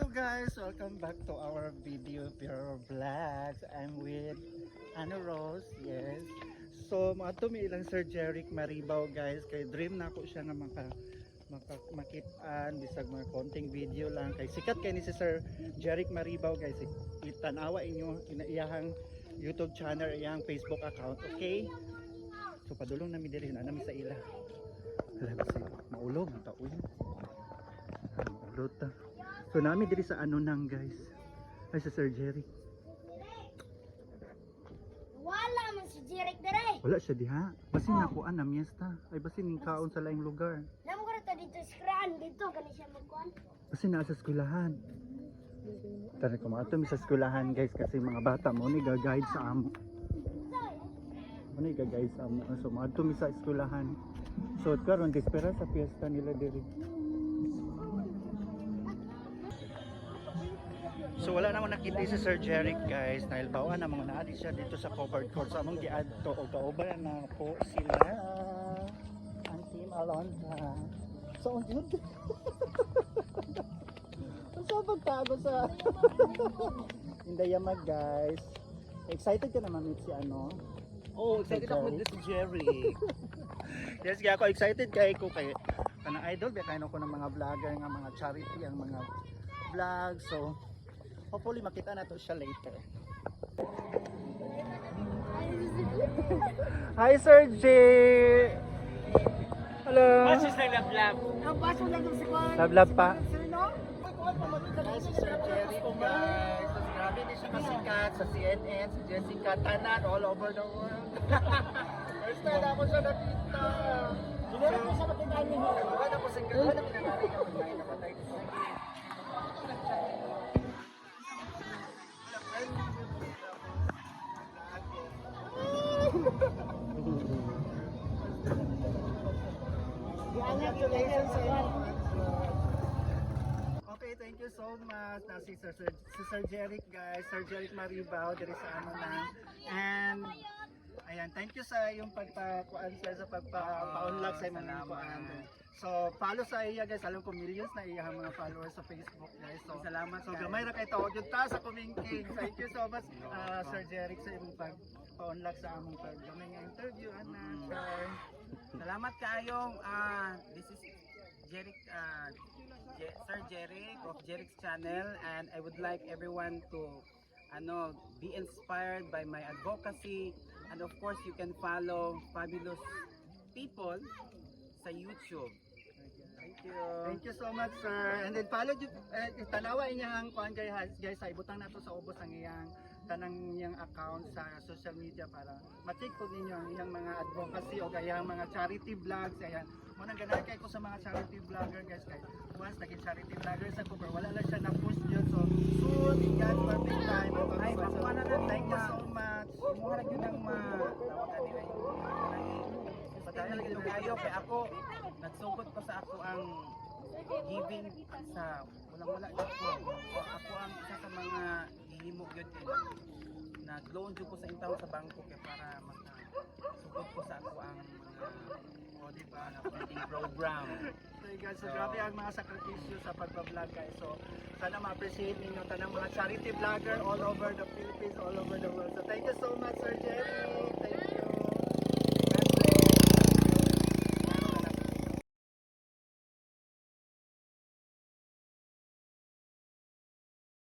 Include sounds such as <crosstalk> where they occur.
So guys, welcome back to our video Pure Vlogs. I'm with Ano Rose, yes. So, mga to may ilang Sir Jeric Maribaw guys. Kay dream na ako siya nga maka, maka bisag mga konting video lang kay sikat kay ni si Sir Jeric Maribaw guys itanawa inyo inaiyahang YouTube channel iyang Facebook account okay so padulong nami diri na nami sa ila Hala kasi maulog ta uy maulog so nami diri sa ano nang guys ay sa Sir Jeric Wala man si Jeric dere. wala siya diha basin nakuan na miesta ay basin ning kaon sa laing lugar Namo ko rito dito sa kraan dito kani siya magkuan. kasi nasa eskwelahan Tara ko mga mi sa eskwelahan guys kasi mga bata mo ni ga-guide sa amo. Mo ni ga-guide sa amo. So mga mi sa eskwelahan. So karon dispera sa fiesta nila diri. So wala namang nakita si Sir Jeric guys. Nailbawan na mga naadi siya dito sa covered court. So among giadto o kauban na po sila ang team Alonza. So ang yun. <laughs> Sa <laughs> pagtago sa Indayamag guys. Excited ka na ma-meet si ano? Oh, excited Sir ako si Jerry. <laughs> Yes, kaya ako excited kay ko kay kana idol kaya kayo ko ng mga vlogger nga mga charity ang mga vlog. So hopefully makita na to siya later. Hi Sir J. Hello. Is like lap Ang baso lang sa kwan. Love love pa. Sir no? Guys, si Sir Jerry guys. Grabe din siya kasikat sa CNN, si Jessica Tanan all over the world. <laughs> First time ako siya nakita. Dinala ko sa makitaan niyo. Wala po sa wala na pinanari ako ngayon napatay ko sa Congratulations sa inyo. Okay, thank you so much. Na si Sir, Sir, si Sir Jeric guys, Sir Jeric Maribao, diri sa ano na. And ayan, thank you sa yung pagpakuan sa sa pagpa-unlock sa mga kuan. So, follow sa iya guys. Alam ko millions na iya mga followers sa Facebook guys. So, Salamat So, gamay ra kay tawag yun ta sa kumingking. Thank you so much uh, Sir Jeric sa imong pagpa-unlock sa among pag gamay nga interview ana. Salamat kayong ah this is Jeric ah, Je- Sir Jeric of Jeric's channel and I would like everyone to ano be inspired by my advocacy and of course you can follow fabulous people sa YouTube. Thank you. Thank you so much sir. And then follow eh, tanawa inyang kuan guys guys ay butang nato sa ubos ang iyang tanang iyang account sa social media para ma-check po ninyo ang iyang mga advocacy o iyang mga charity vlogs. Ayan. Muna ganahan kay ko sa mga charity vlogger guys. Kay once naging charity vlogger sa Cooper wala lang siya na post yun. So soon in God's perfect time ito Ay, makuha na thank you so much. Muharag yun ang ma tawagan nila yung Padahal lagi ng kayo kay ako nagsugod ko sa ako ang giving sa walang wala jud ko. So, ako ang isa sa mga gihimo gyud kay nag-loan jud ko sa intaw sa bangko kay para makasugod ko sa ako ang mga o di ba na funding program. So guys, so grabe ang mga sakripisyo sa pagpa-vlog guys. So sana ma-appreciate ninyo tanang mga charity vlogger all over the Philippines, all over the world. So thank you so much Sir Jerry. Thank you.